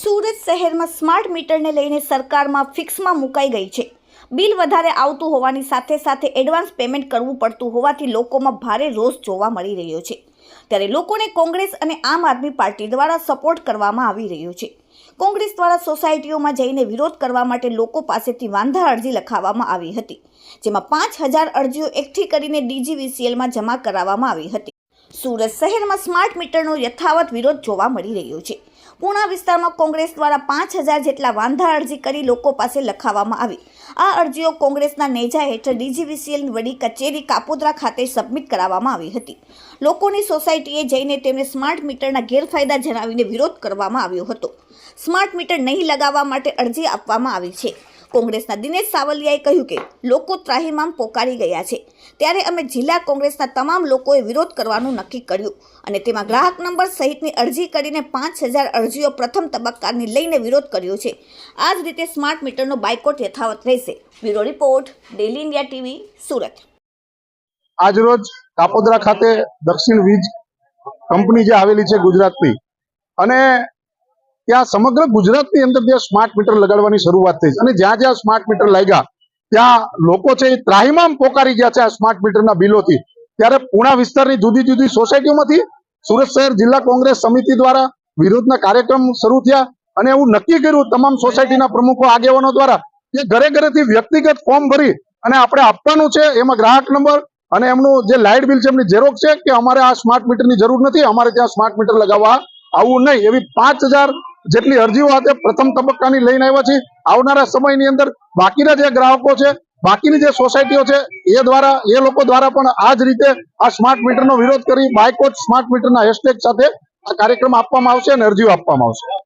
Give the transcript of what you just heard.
સુરત શહેરમાં સ્માર્ટ મીટરને લઈને સરકારમાં ફિક્સમાં મુકાઈ ગઈ છે. બિલ વધારે આવતું હોવાની સાથે સાથે એડવાન્સ પેમેન્ટ કરવું પડતું હોવાથી લોકોમાં ભારે રોષ જોવા મળી રહ્યો છે. ત્યારે લોકોને કોંગ્રેસ અને આમ આદમી પાર્ટી દ્વારા સપોર્ટ કરવામાં આવી રહ્યો છે. કોંગ્રેસ દ્વારા સોસાયટીઓમાં જઈને વિરોધ કરવા માટે લોકો પાસેથી વાંધા અરજી લખાવવામાં આવી હતી, જેમાં પાંચ હજાર અરજીઓ એકઠી કરીને ડીજીવીસીએલમાં જમા કરાવવામાં આવી હતી. સુરત શહેરમાં સ્માર્ટ મીટરનો યથાવત વિરોધ જોવા મળી રહ્યો છે. પૂણા વિસ્તારમાં કોંગ્રેસ દ્વારા પાંચ હજાર જેટલા વાંધા અરજી કરી લોકો પાસે લખાવવામાં આવી. આ અરજીઓ કોંગ્રેસના નેજા હેઠળ ડીજીવીસીએલ વડી કચેરી કાપોદ્રા ખાતે સબમિટ કરાવવામાં આવી હતી. લોકોની સોસાયટીએ જઈને તેમને સ્માર્ટ મીટરના ગેરફાયદા જણાવીને વિરોધ કરવામાં આવ્યો હતો. સ્માર્ટ મીટર નહીં લગાવવા માટે અરજી આપવામાં આવી છે. કોંગ્રેસના દિનેશ સાવલિયાએ કહ્યું કે લોકો ત્રાહિમામ પોકારી ગયા છે. ત્યારે અમે જિલ્લા કોંગ્રેસના તમામ લોકોએ વિરોધ કરવાનું નક્કી કર્યું અને તેમાં ગ્રાહક નંબર સહિતની અરજી કરીને પાંચ હજાર અરજીઓ પ્રથમ તબક્કાની લઈને વિરોધ કર્યો છે. આ જ રીતે સ્માર્ટ મીટરનો બાયકોટ યથાવત રહેશે. Bureau report, daily India TV, Surat. આજરોજ કાપોદરા ખાતે દક્ષિણ વીજ કંપની જે આવેલી છે ગુજરાતની અને ત્યાં સમગ્ર ગુજરાતની અંદર ત્યાં સ્માર્ટ મીટર લગાડવાની શરૂઆત થઈ અને જ્યાં જ્યાં સ્માર્ટ મીટર લાગ્યા, ત્યાં લોકો છે એ ત્રાહીમામ પોકારી ગયા છે આ સ્માર્ટ મીટરના બિલોથી. ત્યારે પૂણા વિસ્તારની જુદી જુદી સોસાયટીઓમાંથી સુરત શહેર જિલ્લા કોંગ્રેસ સમિતિ દ્વારા વિરોધના કાર્યક્રમ શરૂ થયા. અને એવું નક્કી કર્યું તમામ સોસાયટીના પ્રમુખો, આગેવાનો દ્વારા કે ઘરે ઘરેથી વ્યક્તિગત ફોર્મ ભરી અને આપણે આપવાનું છે એમાં ગ્રાહક નંબર અને એમનું જે લાઇટ બિલ છે એમની ઝેરોક્ષ છે કે અમારે આ સ્માર્ટ મીટરની જરૂર નથી, અમારે ત્યાં સ્માર્ટ મીટર લગાવવા આવું નહીં. એવી પાંચ જેટલી અરજીઓ આજે પ્રથમ તબક્કાની લઈને આવ્યા છે, આવનારા સમયની અંદર બાકીના જે ગ્રાહકો છે, બાકીની જે સોસાયટીઓ છે, એ દ્વારા, એ લોકો દ્વારા પણ આ જ રીતે આ સ્માર્ટ મીટરનો વિરોધ કરી બાયકોટ સ્માર્ટ મીટરના હેશટેગ સાથે આ કાર્યક્રમ આપવામાં આવશે અને અરજીઓ આપવામાં આવશે.